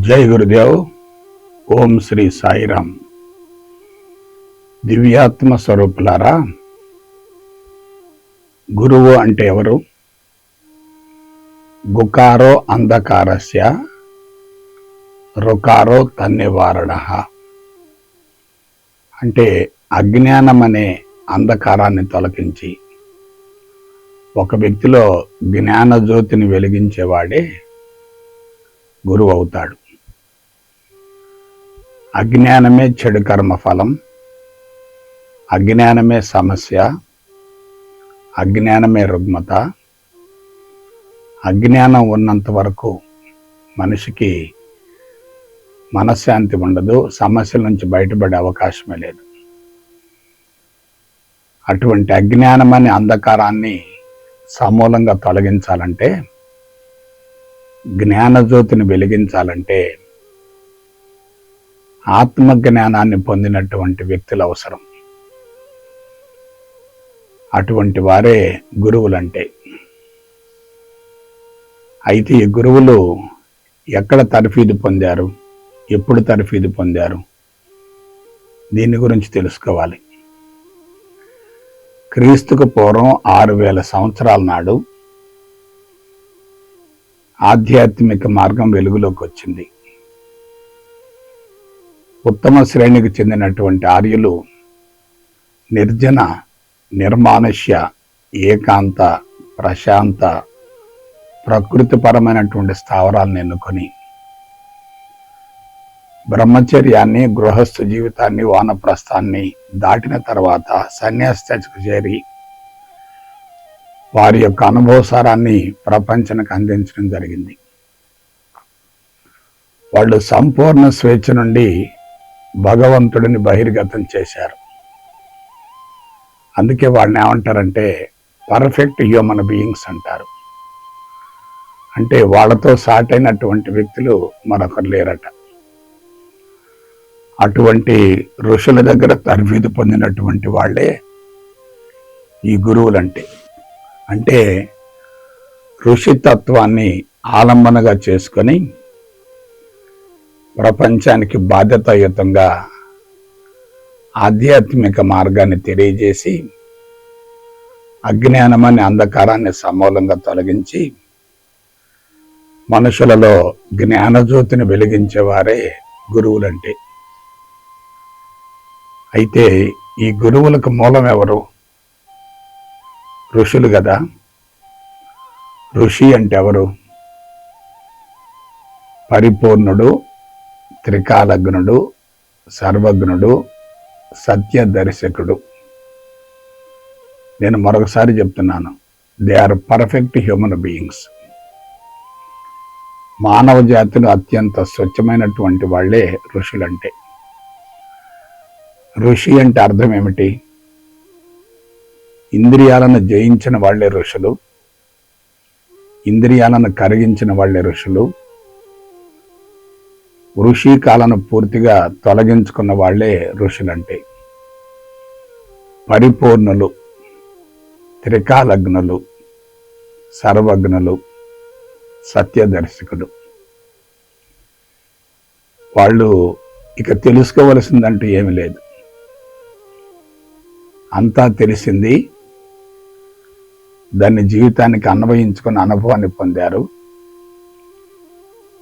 జై గురుదేవ్. ఓం శ్రీ సాయిరామ్. దివ్యాత్మ స్వరూపులారా గురువు అంటే ఎవరు? గుకారో అంధకారస్య రుకారో తన్నివారణ. అంటే అజ్ఞానం అనే అంధకారాన్ని తొలగించి ఒక వ్యక్తిలో జ్ఞానజ్యోతిని వెలిగించేవాడే గురువు అవుతాడు. అజ్ఞానమే చెడు కర్మ ఫలం అజ్ఞానమే సమస్య అజ్ఞానమే రుగ్మత. అజ్ఞానం ఉన్నంత వరకు మనిషికి మనశ్శాంతి ఉండదు సమస్యల నుంచి బయటపడే అవకాశమే లేదు. అటువంటి అజ్ఞానం అనే అంధకారాన్ని సమూలంగా తొలగించాలంటే జ్ఞానజ్యోతిని వెలిగించాలంటే ఆత్మ జ్ఞానాన్ని పొందినటువంటి వ్యక్తులు అవసరం. అటువంటి వారే గురువులంటే. అయితే ఈ గురువులు ఎక్కడ తరఫీదు పొందారు? ఎప్పుడు తరఫీదు పొందారు? దీని గురించి తెలుసుకోవాలి. క్రీస్తుకు పూర్వం ఆరు వేల సంవత్సరాల నాడు ఆధ్యాత్మిక మార్గం వెలుగులోకి వచ్చింది. ఉత్తమ శ్రేణికి చెందినటువంటి ఆర్యులు నిర్జన నిర్మానుష్య ఏకాంత ప్రశాంత ప్రకృతిపరమైనటువంటి స్థావరాలను ఎన్నుకొని బ్రహ్మచర్యాన్ని గృహస్థ జీవితాన్ని వానప్రస్థాన్ని దాటిన తర్వాత సన్యాసకు చేరి వారి యొక్క అనుభవసారాన్ని ప్రపంచానికి అందించడం జరిగింది. వాళ్ళు సంపూర్ణ స్వేచ్ఛ నుండి భగవంతుడిని బహిర్గతం చేశారు. అందుకే వాళ్ళని ఏమంటారంటే పర్ఫెక్ట్ హ్యూమన్ బీయింగ్స్ అంటారు. అంటే వాళ్ళతో సాటైనటువంటి వ్యక్తులు మరొకరు లేరట. అటువంటి ఋషుల దగ్గర తర్ఫీదు పొందినటువంటి వాళ్ళే ఈ గురువులంటే. అంటే ఋషితత్వాన్ని ఆలంబనగా చేసుకొని ప్రపంచానికి బాధ్యతాయుతంగా ఆధ్యాత్మిక మార్గాన్ని తెలియజేసి అజ్ఞానమని అంధకారాన్ని సమూలంగా తొలగించి మనుషులలో జ్ఞానజ్యోతిని వెలిగించేవారే గురువులంటే. అయితే ఈ గురువులకు మూలం ఎవరు? ఋషులు కదా. ఋషి అంటే ఎవరు? పరిపూర్ణుడు త్రికాలగ్నుడు సర్వజ్ఞుడు సత్యదర్శకుడు. నేను మరొకసారి చెప్తున్నాను they are perfect human beings మానవ జాతిలో అత్యంత స్వచ్ఛమైనటువంటి వాళ్ళే ఋషులంటే. ఋషి అంటే అర్థం ఏమిటి? ఇంద్రియాలను జయించిన వాళ్ళే ఋషులు ఇంద్రియాలను కరిగించిన వాళ్ళే ఋషులు ఋషి కాలను పూర్తిగా తొలగించుకున్న వాళ్ళే ఋషులంటే. పరిపూర్ణులు త్రికాలగ్నులు సర్వజ్ఞులు సత్యదర్శకుడు వాళ్ళు ఇక తెలుసుకోవలసిందంటూ ఏమి లేదు. అంతా తెలిసింది దాన్ని జీవితానికి అన్వయించుకుని అనుభవాన్ని పొందారు.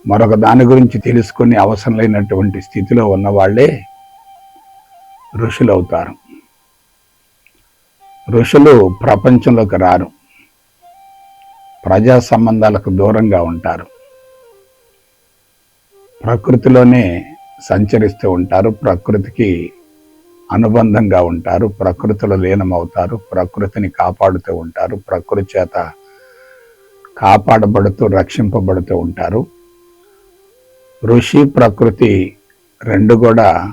మరొక దాని గురించి తెలుసుకుని అవసరం లేనటువంటి స్థితిలో ఉన్న వాళ్ళే ఋషులు అవుతారు ఋషులు ప్రపంచంలోకి రారు. ప్రజా సంబంధాలకు దూరంగా ఉంటారు. ప్రకృతిలోనే సంచరిస్తూ ఉంటారు. ప్రకృతికి అనుబంధంగా ఉంటారు. ప్రకృతిలో లీనమవుతారు. ప్రకృతిని కాపాడుతూ ఉంటారు. ప్రకృతి చేత కాపాడబడుతూ రక్షింపబడుతూ ఉంటారు. ఋషి ప్రకృతి రెండు కూడా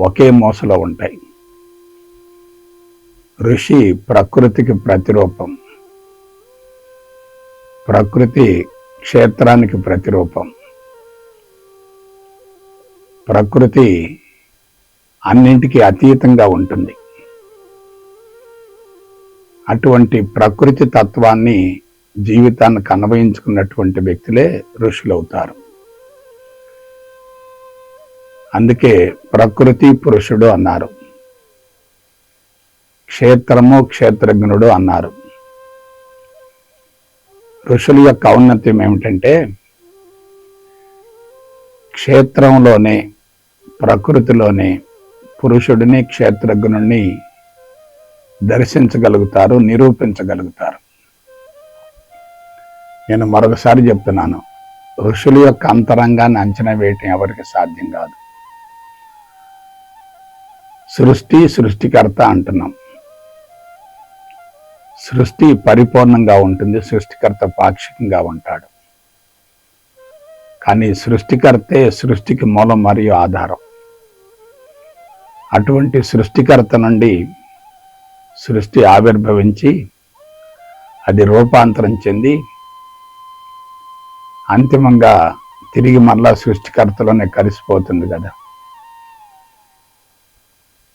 ఒకే మోసలో ఉంటాయి. ఋషి ప్రకృతికి ప్రతిరూపం ప్రకృతి క్షేత్రానికి ప్రతిరూపం ప్రకృతి అన్నింటికి అతీతంగా ఉంటుంది. అటువంటి ప్రకృతి తత్వాన్ని జీవితానికి అన్వయించుకున్నటువంటి వ్యక్తులే ఋషులవుతారు. అందుకే ప్రకృతి పురుషుడు అన్నారు. క్షేత్రము క్షేత్రజ్ఞుడు అన్నారు. ఋషుల యొక్క ఔన్నత్యం ఏమిటంటే క్షేత్రంలోనే ప్రకృతిలోనే పురుషుడిని క్షేత్రజ్ఞుడిని దర్శించగలుగుతారు నిరూపించగలుగుతారు. నేను మరొకసారి చెప్తున్నాను. ఋషుల యొక్క అంతరంగాన్ని అంచనా వేయటం ఎవరికి సాధ్యం కాదు. సృష్టి సృష్టికర్త అంటున్నాం. సృష్టి పరిపూర్ణంగా ఉంటుంది సృష్టికర్త పాక్షికంగా ఉంటాడు. కానీ సృష్టికర్తే సృష్టికి మూలం మరియు ఆధారం. అటువంటి సృష్టికర్త నుండి సృష్టి ఆవిర్భవించి అది రూపాంతరం చెంది అంతిమంగా తిరిగి మరలా సృష్టికర్తలోనే కలిసిపోతుంది కదా.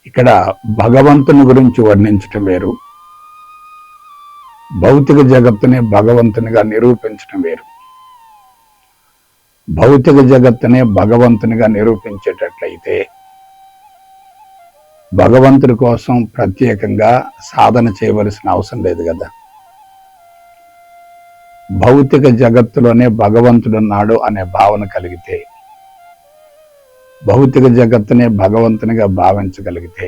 ఇక్కడ భగవంతుని గురించి వర్ణించటం వేరు. భౌతిక జగత్తుని భగవంతునిగా నిరూపించటం వేరు. భౌతిక జగత్తునే భగవంతునిగా నిరూపించేటట్లయితే భగవంతుడి కోసం ప్రత్యేకంగా సాధన చేయవలసిన అవసరం లేదు కదా. భౌతిక జగత్తులోనే భగవంతుడున్నాడు అనే భావన కలిగితే భౌతిక జగత్తునే భగవంతునిగా భావించగలిగితే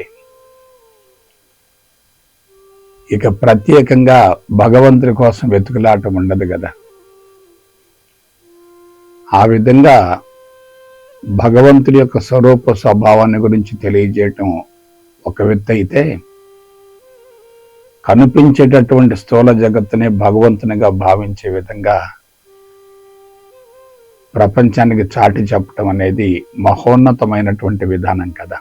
ఇక ప్రత్యేకంగా భగవంతుడి కోసం వెతుకులాటం ఉండదు కదా. ఆ విధంగా భగవంతుడి యొక్క స్వరూప స్వభావాన్ని గురించి తెలియజేయటం ఒక వ్యక్తి అయితే కనిపించేటటువంటి స్థూల జగత్తునే భగవంతునిగా భావించే విధంగా ప్రపంచానికి చాటి చెప్పటం అనేది మహోన్నతమైనటువంటి విధానం కదా.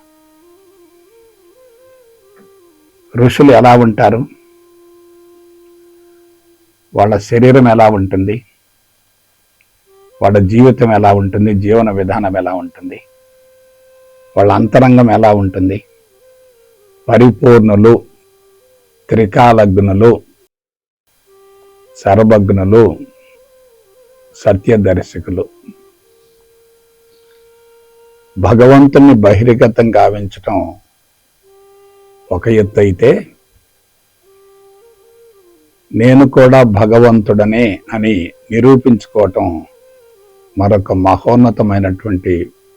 ఋషులు ఎలా ఉంటారు? వాళ్ళ శరీరం ఎలా ఉంటుంది? వాళ్ళ జీవితం ఎలా ఉంటుంది? జీవన విధానం ఎలా ఉంటుంది? వాళ్ళ అంతరంగం ఎలా ఉంటుంది? పరిపూర్ణులు త్రికాలగ్నులు సర్వజ్ఞులు సత్యదర్శకులు. భగవంతుని బహిర్గతం గావించటం ఒక ఎత్తు అయితే నేను కూడా భగవంతుడనే అని నిరూపించుకోవటం మరొక మహోన్నతమైనటువంటి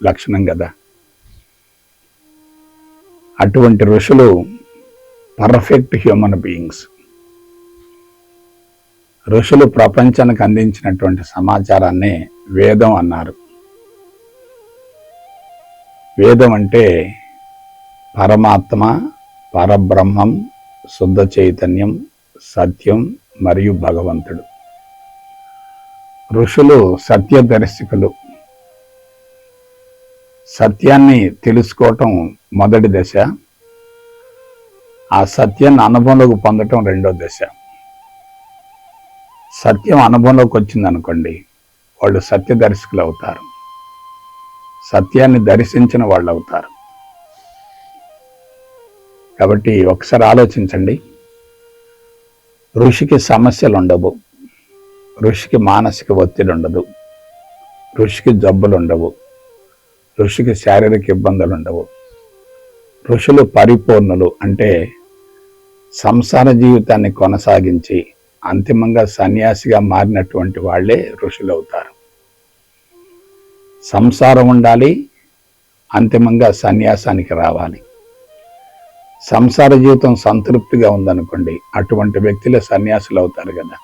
లక్షణం కదా అటువంటి ఋషులు పర్ఫెక్ట్ హ్యూమన్ బీయింగ్స్. ఋషులు ప్రపంచానికి అందించినటువంటి సమాచారాన్ని వేదం అన్నారు. వేదం అంటే పరమాత్మ పరబ్రహ్మం శుద్ధ చైతన్యం సత్యం మరియు భగవంతుడు. ఋషులు సత్యదర్శకులు సత్యాన్ని తెలుసుకోవటం మొదటి దశ. ఆ సత్యాన్ని అనుభవంలోకి పొందటం రెండో దశ. సత్యం అనుభవంలోకి వచ్చింది అనుకోండి వాళ్ళు సత్యదర్శకులు అవుతారు సత్యాన్ని దర్శించిన వాళ్ళు అవుతారు కాబట్టి ఒకసారి ఆలోచించండి. ఋషికి సమస్యలు ఉండవు ఋషికి మానసిక ఒత్తిడి ఉండదు ఋషికి జబ్బులు ఉండవు ఋషికి శారీరక ఇబ్బందులు ఉండవు ఋషులు పరిపూర్ణులు అంటే సంసార జీవితాన్ని కొనసాగించి అంతిమంగా సన్యాసిగా మారినటువంటి వాళ్ళే ఋషులు అవుతారు సంసారం ఉండాలి అంతిమంగా సన్యాసానికి రావాలి. సంసార జీవితం సంతృప్తిగా ఉందనుకోండి అటువంటి వ్యక్తులే సన్యాసులు అవుతారు కదా.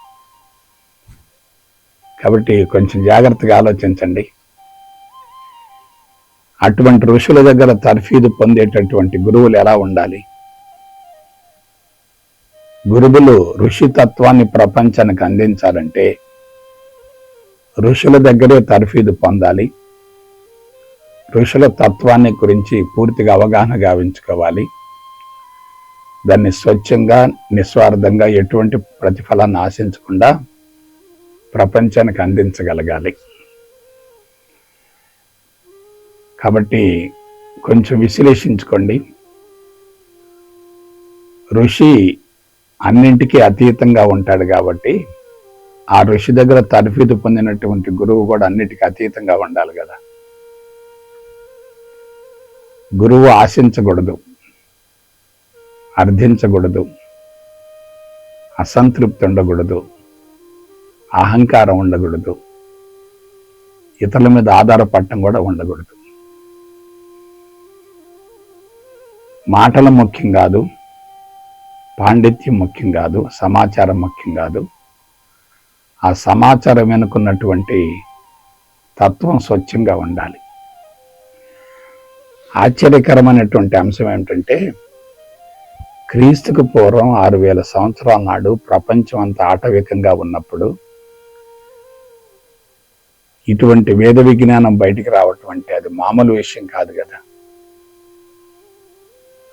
కాబట్టి కొంచెం జాగ్రత్తగా ఆలోచించండి. అటువంటి ఋషుల దగ్గర తర్ఫీదు పొందేటటువంటి గురువులు ఎలా ఉండాలి? గురువులు ఋషితత్వాన్ని ప్రపంచానికి అందించాలంటే ఋషుల దగ్గరే తర్ఫీదు పొందాలి. ఋషుల తత్వాన్ని గురించి పూర్తిగా అవగాహన గావించుకోవాలి. దాన్ని స్వచ్ఛంగా నిస్వార్థంగా ఎటువంటి ప్రతిఫలాన్ని ఆశించకుండా ప్రపంచానికి అందించగలగాలి. కాబట్టి కొంచెం విశ్లేషించుకోండి. ఋషి అన్నింటికీ అతీతంగా ఉంటాడు కాబట్టి ఆ ఋషి దగ్గర తర్ఫీదు పొందినటువంటి గురువు కూడా అన్నిటికీ అతీతంగా ఉండాలి కదా. గురువు ఆశించకూడదు అర్థించకూడదు అసంతృప్తి ఉండకూడదు అహంకారం ఉండకూడదు ఇతరుల మీద ఆధారపడటం కూడా ఉండకూడదు. మాటలు ముఖ్యం కాదు పాండిత్యం ముఖ్యం కాదు సమాచారం ముఖ్యం కాదు. ఆ సమాచారం వెనుకున్నటువంటి తత్వం స్వచ్ఛంగా ఉండాలి. ఆశ్చర్యకరమైనటువంటి అంశం ఏమిటంటే క్రీస్తుకు పూర్వం ఆరు వేల సంవత్సరాల నాడు ప్రపంచం అంత ఆటవికంగా ఉన్నప్పుడు ఇటువంటి వేద విజ్ఞానం బయటికి రావటం అంటే అది మామూలు విషయం కాదు కదా.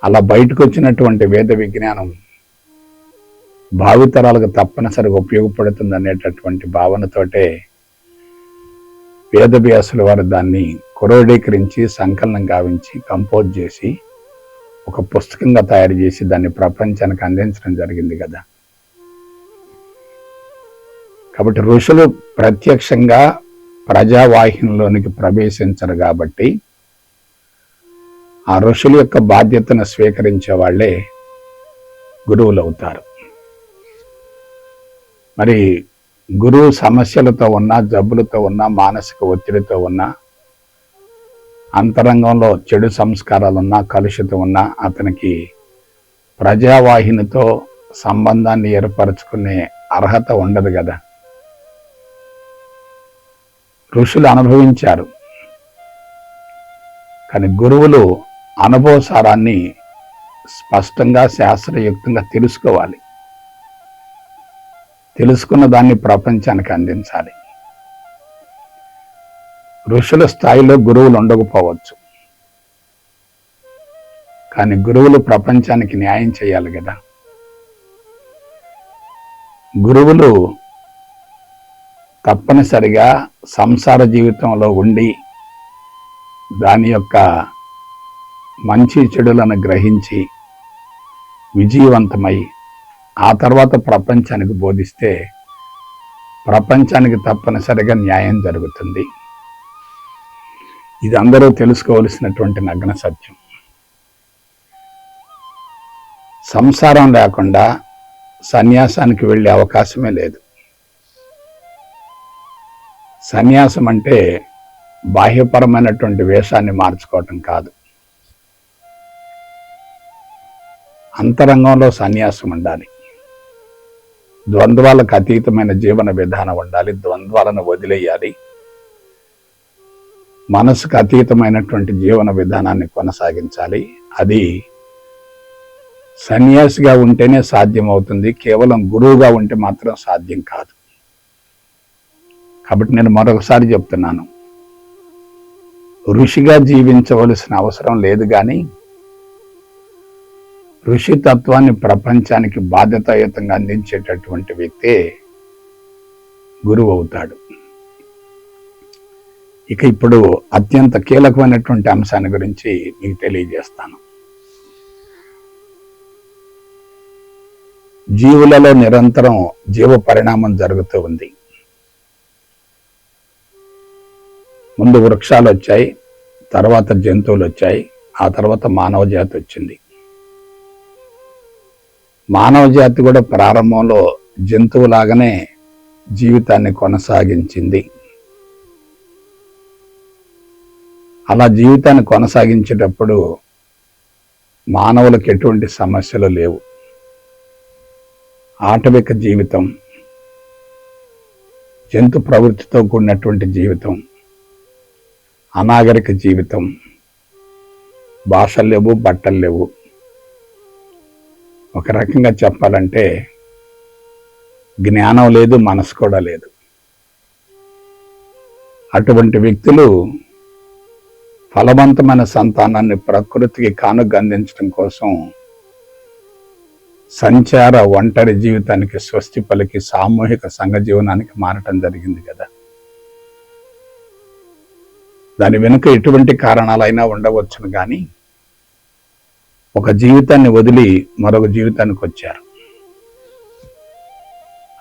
అలా బయటకు వచ్చినటువంటి వేద విజ్ఞానం భావితరాలకు తప్పనిసరిగా ఉపయోగపడుతుంది అనేటటువంటి భావనతోటే వేదవ్యాసుల వారు దాన్ని క్రోడీకరించి సంకలనం గావించి కంపోజ్ చేసి ఒక పుస్తకంగా తయారు చేసి దాన్ని ప్రపంచానికి అందించడం జరిగింది కదా. కాబట్టి ఋషులు ప్రత్యక్షంగా ప్రజావాహినిలోనికి ప్రవేశించరు కాబట్టి ఆ ఋషుల యొక్క బాధ్యతను స్వీకరించే వాళ్ళే గురువులు అవుతారు మరి గురువు సమస్యలతో ఉన్నా జబ్బులతో ఉన్నా మానసిక ఒత్తిడితో ఉన్నా అంతరంగంలో చెడు సంస్కారాలు ఉన్న కలుషితం ఉన్నా అతనికి ప్రజావాహినితో సంబంధాన్ని ఏర్పరచుకునే అర్హత ఉండదు కదా. ఋషులు అనుభవించారు. కానీ గురువులు అనుభవసారాన్ని స్పష్టంగా శాస్త్రయుక్తంగా తెలుసుకోవాలి. తెలుసుకున్న దాన్ని ప్రపంచానికి అందించాలి. ఋషుల స్థాయిలో గురువులు ఉండకపోవచ్చు. కానీ గురువులు ప్రపంచానికి న్యాయం చేయాలి కదా. గురువులు తప్పనిసరిగా సంసార జీవితంలో ఉండి దాని యొక్క మంచి చెడులను గ్రహించి విజయవంతమై ఆ తర్వాత ప్రపంచానికి బోధిస్తే ప్రపంచానికి తప్పనిసరిగా న్యాయం జరుగుతుంది. ఇది అందరూ తెలుసుకోవలసినటువంటి నగ్న సత్యం. సంసారం లేకుండా సన్యాసానికి వెళ్ళే అవకాశమే లేదు. సన్యాసం అంటే బాహ్యపరమైనటువంటి వేషాన్ని మార్చుకోవటం కాదు. అంతరంగంలో సన్యాసం ఉండాలి. ద్వంద్వాలకు అతీతమైన జీవన విధానం ఉండాలి ద్వంద్వాలను వదిలేయాలి. మనసుకు అతీతమైనటువంటి జీవన విధానాన్ని కొనసాగించాలి. అది సన్యాసిగా ఉంటేనే సాధ్యం అవుతుంది కేవలం గురువుగా ఉంటే మాత్రం సాధ్యం కాదు. కాబట్టి నేను మరొకసారి చెప్తున్నాను. ఋషిగా జీవించవలసిన అవసరం లేదు కానీ ఋషితత్వాన్ని ప్రపంచానికి బాధ్యతాయుతంగా అందించేటటువంటి వ్యక్తే గురువు అవుతాడు ఇక ఇప్పుడు అత్యంత కీలకమైనటువంటి అంశాన్ని గురించి మీకు తెలియజేస్తాను. జీవులలో నిరంతరం జీవ పరిణామం జరుగుతూ ఉంది. ముందు వృక్షాలు వచ్చాయి తర్వాత జంతువులు వచ్చాయి ఆ తర్వాత మానవ జాతి వచ్చింది. మానవ జాతి కూడా ప్రారంభంలో జంతువులాగానే జీవితాన్ని కొనసాగించింది. అలా జీవితాన్ని కొనసాగించేటప్పుడు మానవులకు ఎటువంటి సమస్యలు లేవు. ఆటవిక జీవితం జంతు ప్రవృత్తితో కూడినటువంటి జీవితం అనాగరిక జీవితం భాషలు లేవు బట్టలు లేవు. ఒక రకంగా చెప్పాలంటే జ్ఞానం లేదు మనసు కూడా లేదు. అటువంటి వ్యక్తులు ఫలవంతమైన సంతానాన్ని ప్రకృతికి కానుగ అందించడం కోసం సంచార ఒంటరి జీవితానికి స్వస్తి పలికి సామూహిక సంఘ జీవనానికి మారటం జరిగింది కదా. దాని వెనుక ఎటువంటి కారణాలైనా ఉండవచ్చును కానీ ఒక జీవితాన్ని వదిలి మరొక జీవితానికి వచ్చారు.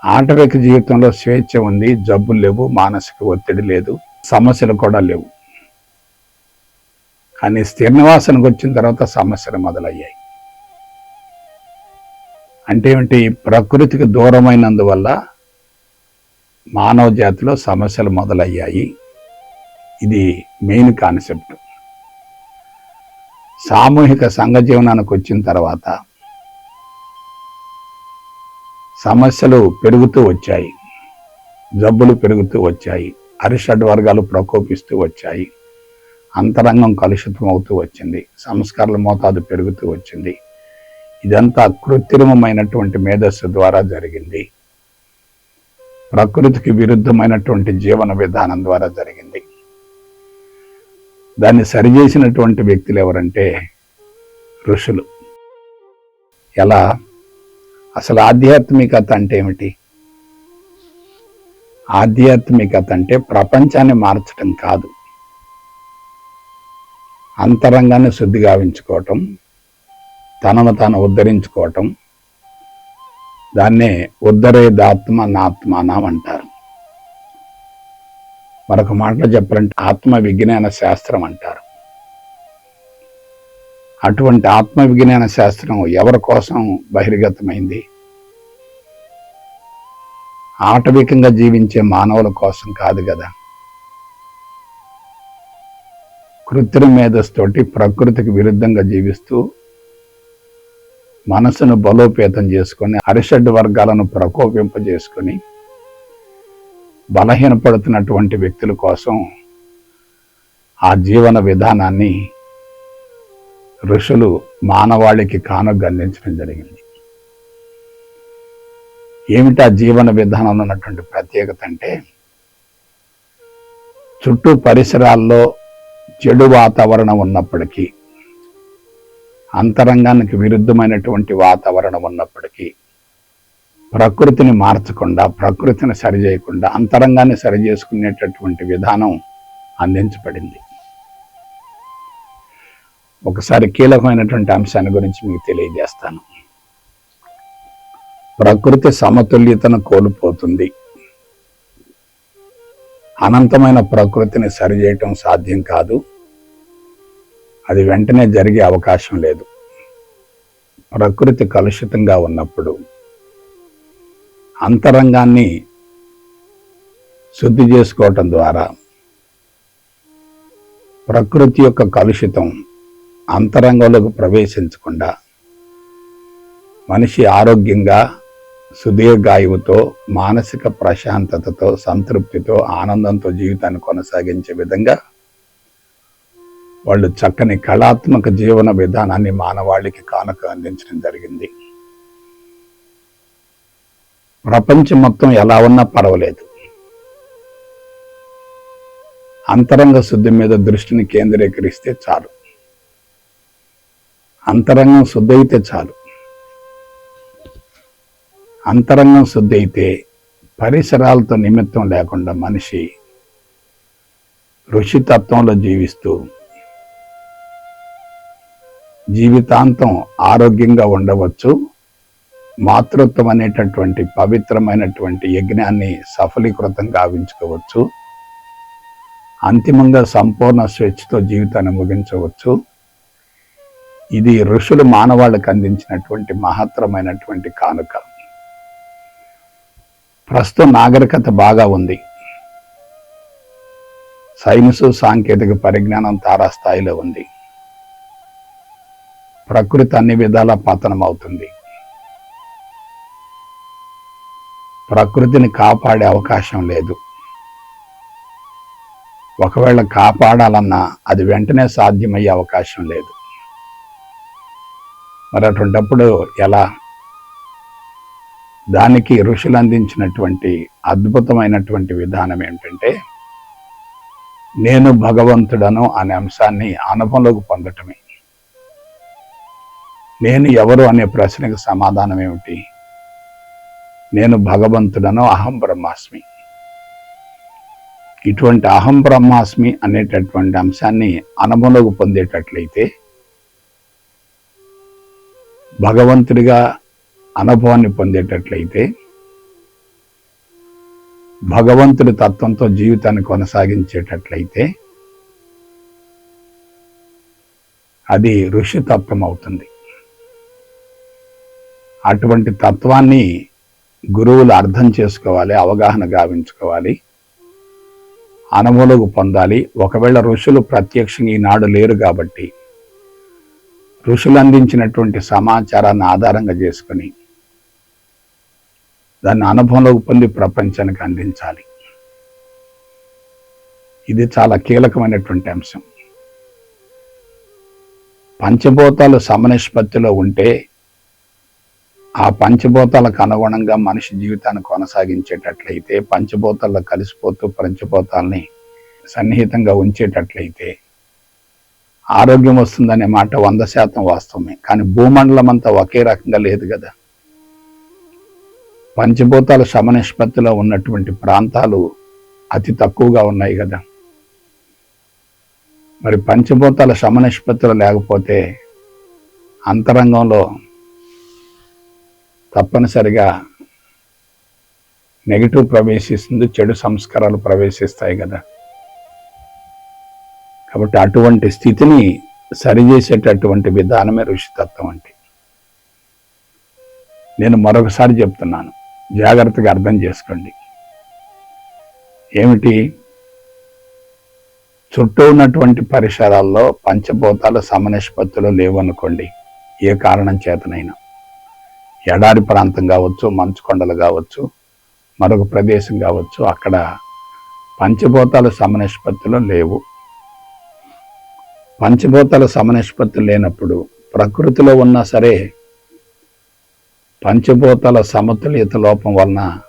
ఆటవిక జీవితంలో స్వేచ్ఛ ఉంది జబ్బులు లేవు మానసిక ఒత్తిడి లేదు సమస్యలు కూడా లేవు. కానీ స్థిరనివాసానికి వచ్చిన తర్వాత సమస్యలు మొదలయ్యాయి. అంటే ఏమిటి? ప్రకృతికి దూరమైనందువల్ల మానవ జాతిలో సమస్యలు మొదలయ్యాయి. ఇది మెయిన్ కాన్సెప్ట్. సామూహిక సంఘ జీవనానికి వచ్చిన తర్వాత సమస్యలు పెరుగుతూ వచ్చాయి. జబ్బులు పెరుగుతూ వచ్చాయి. అరిషడ్ వర్గాలు ప్రకోపిస్తూ వచ్చాయి. అంతరంగం కలుషితం అవుతూ వచ్చింది. సంస్కారాల మోతాదు పెరుగుతూ వచ్చింది. ఇదంతా కృత్రిమమైనటువంటి మేధస్సు ద్వారా జరిగింది. ప్రకృతికి విరుద్ధమైనటువంటి జీవన విధానం ద్వారా జరిగింది. దాన్ని సరిచేసినటువంటి వ్యక్తులు ఎవరంటే ఋషులు. ఎలా? అసలు ఆధ్యాత్మికత అంటే ఏమిటి? ఆధ్యాత్మికత అంటే ప్రపంచాన్ని మార్చడం కాదు. అంతరంగాన్ని శుద్ధి గావించుకోవటం తనను తాను ఉద్ధరించుకోవటం దాన్నే ఉద్ధరేదాత్మ నాత్మానం అంటారు. మరొక మాటలో చెప్పాలంటే ఆత్మ విజ్ఞాన శాస్త్రం అంటారు. అటువంటి ఆత్మ విజ్ఞాన శాస్త్రం ఎవరి కోసం బహిర్గతమైంది? ఆటవికంగా జీవించే మానవుల కోసం కాదు కదా. కృత్రిమ మేధస్తోటి ప్రకృతికి విరుద్ధంగా జీవిస్తూ మనసును బలోపేతం చేసుకొని అరిషడ్ వర్గాలను ప్రకోపింపజేసుకొని బలహీనపడుతున్నటువంటి వ్యక్తుల కోసం ఆ జీవన విధానాన్ని ఋషులు మానవాళికి కానుక అందించడం జరిగింది. ఏమిటా జీవన విధానంలో ఉన్నటువంటి ప్రత్యేకత అంటే చుట్టూ పరిసరాల్లో చెడు వాతావరణం ఉన్నప్పటికీ అంతరంగానికి విరుద్ధమైనటువంటి వాతావరణం ఉన్నప్పటికీ ప్రకృతిని మార్చకుండా ప్రకృతిని సరిచేయకుండా అంతరంగాన్ని సరిచేసుకునేటటువంటి విధానం అందించబడింది. ఒకసారి కీలకమైనటువంటి అంశాన్ని గురించి మీకు తెలియజేస్తాను. ప్రకృతి సమతుల్యతను కోల్పోతుంది. అనంతమైన ప్రకృతిని సరిచేయటం సాధ్యం కాదు. అది వెంటనే జరిగే అవకాశం లేదు. ప్రకృతి కలుషితంగా ఉన్నప్పుడు అంతరంగాన్ని శుద్ధి చేసుకోవటం ద్వారా ప్రకృతి యొక్క కలుషితం అంతరంగంలోకి ప్రవేశించకుండా మనిషి ఆరోగ్యంగా సుదీర్ఘాయువుతో మానసిక ప్రశాంతతతో సంతృప్తితో ఆనందంతో జీవితాన్ని కొనసాగించే విధంగా వాళ్ళు చక్కని కళాత్మక జీవన విధానాన్ని మానవాళికి కానుక అందించడం జరిగింది. ప్రపంచం మొత్తం ఎలా ఉన్నా పర్వాలేదు. అంతరంగ శుద్ధి మీద దృష్టిని కేంద్రీకరిస్తే చాలు. అంతరంగం శుద్ధి అయితే చాలు. అంతరంగం శుద్ధి అయితే పరిసరాలతో నిమిత్తం లేకుండా మనిషి ఋషితత్వంలో జీవిస్తూ జీవితాంతం ఆరోగ్యంగా ఉండవచ్చు. మాతృత్వం అనేటటువంటి పవిత్రమైనటువంటి యజ్ఞాన్ని సఫలీకృతం గావించుకోవచ్చు. అంతిమంగా సంపూర్ణ స్వేచ్ఛతో జీవితాన్ని ముగించవచ్చు. ఇది ఋషులు మానవాళికి అందించినటువంటి మహత్తరమైనటువంటి కానుక. ప్రస్తుతం నాగరికత బాగా ఉంది. సైన్సు సాంకేతిక పరిజ్ఞానం తారాస్థాయిలో ఉంది. ప్రకృతి అన్ని విధాలా పతనం అవుతుంది ప్రకృతిని కాపాడే అవకాశం లేదు. ఒకవేళ కాపాడాలన్నా అది వెంటనే సాధ్యమయ్యే అవకాశం లేదు. మరి అటువంటిప్పుడు ఎలా? దానికి ఋషులు అందించినటువంటి అద్భుతమైనటువంటి విధానం ఏంటంటే నేను భగవంతుడను అనే అంశాన్ని అనుభవంలోకి పొందటమే. నేను ఎవరు అనే ప్రశ్నకు సమాధానం ఏమిటి? నేను భగవంతుడను అహం బ్రహ్మాస్మి. ఇటువంటి అహం బ్రహ్మాస్మి అనేటటువంటి అంశాన్ని అనుభవంలోకి పొందేటట్లయితే భగవంతుడిగా అనుభవాన్ని పొందేటట్లయితే భగవంతుడి తత్వంతో జీవితాన్ని కొనసాగించేటట్లయితే అది ఋషితత్వం అవుతుంది. అటువంటి తత్వాన్ని గురువులు అర్థం చేసుకోవాలి అవగాహన గావించుకోవాలి. అనుభవంలోకి పొందాలి. ఒకవేళ ఋషులు ప్రత్యక్షంగా ఈనాడు లేరు కాబట్టి ఋషులు అందించినటువంటి సమాచారాన్ని ఆధారంగా చేసుకొని దాన్ని అనుభవంలోకి పొంది ప్రపంచానికి అందించాలి. ఇది చాలా కీలకమైనటువంటి అంశం. పంచభూతాలు సమనిష్పత్తిలో ఉంటే ఆ పంచభూతాలకు అనుగుణంగా మనిషి జీవితాన్ని కొనసాగించేటట్లయితే పంచభూతాల్లో కలిసిపోతూ పంచభూతాల్ని సన్నిహితంగా ఉంచేటట్లయితే ఆరోగ్యం వస్తుందనే మాట వంద శాతం వాస్తవమే. కానీ భూమండలం అంతా ఒకే రకంగా లేదు కదా. పంచభూతాల సమనిష్పత్తిలో ఉన్నటువంటి ప్రాంతాలు అతి తక్కువగా ఉన్నాయి కదా. మరి పంచభూతాల సమనిష్పత్తిలో లేకపోతే అంతరంగంలో తప్పనిసరిగా నెగిటివ్ ప్రవేశిస్తుంది చెడు సంస్కారాలు ప్రవేశిస్తాయి కదా. కాబట్టి అటువంటి స్థితిని సరిచేసేటటువంటి విధానమే ఋషితత్వం అంటే. నేను మరొకసారి చెప్తున్నాను జాగ్రత్తగా అర్థం చేసుకోండి. ఏమిటి? చుట్టూ ఉన్నటువంటి పరిసరాల్లో పంచభూతాలు సమనిష్పత్తులు లేవనుకోండి ఏ కారణం చేతనైనా. ఎడారి ప్రాంతం కావచ్చు మంచు కొండలు కావచ్చు మరొక ప్రదేశం కావచ్చు అక్కడ పంచభూతాల సమనిష్పత్తిలో లేవు. పంచభూతాల సమనిష్పత్తి లేనప్పుడు ప్రకృతిలో ఉన్నా సరే పంచభూతాల సమతుల్యత లోపం వలన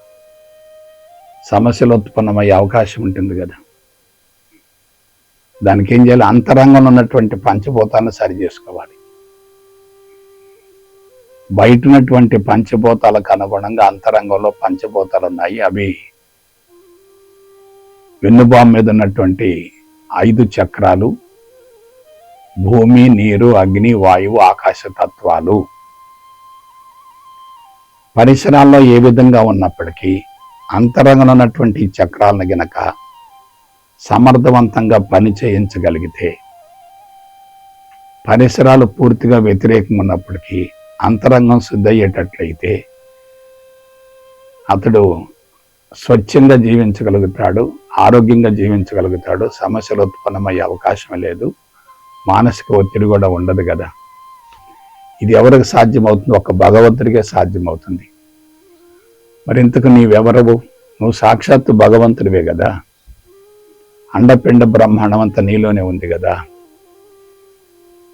సమస్యలు ఉత్పన్నమయ్యే అవకాశం ఉంటుంది కదా. దానికి ఏం చేయాలి? అంతరంగంలో ఉన్నటువంటి పంచభూతాలను సరి చేసుకోవాలి. బయట ఉన్నటువంటి పంచభూతాలకు అనుగుణంగా అంతరంగంలో పంచభూతాలు ఉన్నాయి. అవి వెన్నుబాం మీద ఉన్నటువంటి ఐదు చక్రాలు. భూమి నీరు అగ్ని వాయువు ఆకాశ తత్వాలు. పరిసరాల్లో ఏ విధంగా ఉన్నప్పటికీ అంతరంగంలో ఉన్నటువంటి చక్రాలను గనక సమర్థవంతంగా పని చేయించగలిగితే పరిసరాలు పూర్తిగా వ్యతిరేకంగా ఉన్నప్పటికీ అంతరంగం శుద్ధయ్యేటట్లయితే అతడు స్వచ్ఛంగా జీవించగలుగుతాడు ఆరోగ్యంగా జీవించగలుగుతాడు సమస్యలు ఉత్పన్నమయ్యే అవకాశం లేదు మానసిక ఒత్తిడి కూడా ఉండదు కదా. ఇది ఎవరికి సాధ్యమవుతుంది? ఒక భగవంతుడికే సాధ్యమవుతుంది. మరి ఇంతకు నీవెవరవు? నువ్వు సాక్షాత్తు భగవంతుడివే కదా. అండపిండ బ్రహ్మాండం అంతా నీలోనే ఉంది కదా.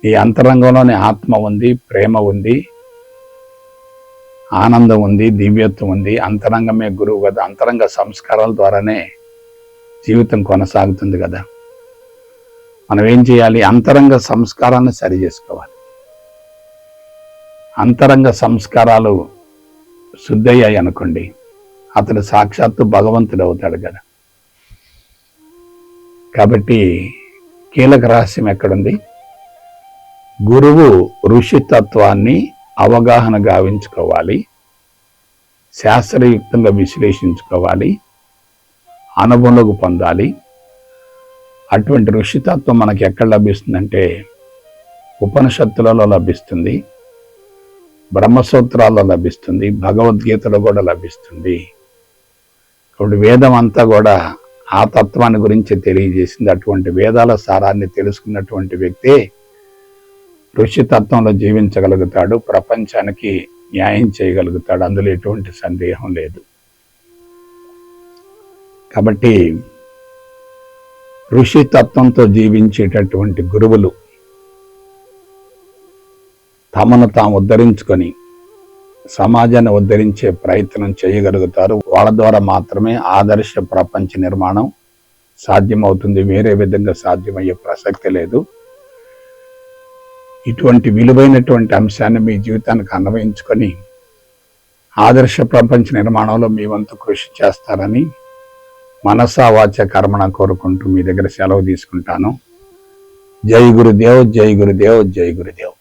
నీ అంతరంగంలోనే ఆత్మ ఉంది ప్రేమ ఉంది ఆనందం ఉంది దివ్యత్వం ఉంది. అంతరంగమే గురువు కదా. అంతరంగ సంస్కారాల ద్వారానే జీవితం కొనసాగుతుంది కదా. మనం ఏం చేయాలి? అంతరంగ సంస్కారాన్ని సరి చేసుకోవాలి. అంతరంగ సంస్కారాలు శుద్ధయ్యాయి అనుకోండి అతడు సాక్షాత్తు భగవంతుడు అవుతాడు కదా. కాబట్టి కీలక రహస్యం ఎక్కడుంది? గురువు ఋషితత్వాన్ని అవగాహన గావించుకోవాలి. శాస్త్రయుక్తంగా విశ్లేషించుకోవాలి. అనుభవంలోకి పొందాలి. అటువంటి ఋషితత్వం మనకి ఎక్కడ లభిస్తుందంటే ఉపనిషత్తులలో లభిస్తుంది. బ్రహ్మసూత్రాల్లో లభిస్తుంది. భగవద్గీతలో కూడా లభిస్తుంది. కాబట్టి వేదం అంతా కూడా ఆ తత్వాన్ని గురించి తెలియజేసింది. అటువంటి వేదాల సారాన్ని తెలుసుకున్నటువంటి వ్యక్తే ఋషితత్వంలో జీవించగలుగుతాడు ప్రపంచానికి న్యాయం చేయగలుగుతాడు అందులో ఎటువంటి సందేహం లేదు. కాబట్టి ఋషితత్వంతో జీవించేటటువంటి గురువులు తమను తాము ఉద్ధరించుకొని సమాజాన్ని ఉద్ధరించే ప్రయత్నం చేయగలుగుతారు. వాళ్ళ ద్వారా మాత్రమే ఆదర్శ ప్రపంచ నిర్మాణం సాధ్యమవుతుంది. వేరే విధంగా సాధ్యమయ్యే ప్రసక్తి లేదు. ఇటువంటి విలువైనటువంటి అంశాన్ని మీ జీవితానికి అన్వయించుకొని ఆదర్శ ప్రపంచ నిర్మాణంలో మీ వంతు కృషి చేస్తారని మనసా వాచ కర్మణ కోరుకుంటూ మీ దగ్గర సెలవు తీసుకుంటాను. జై గురుదేవ్ జై గురుదేవ్ జై గురుదేవ్.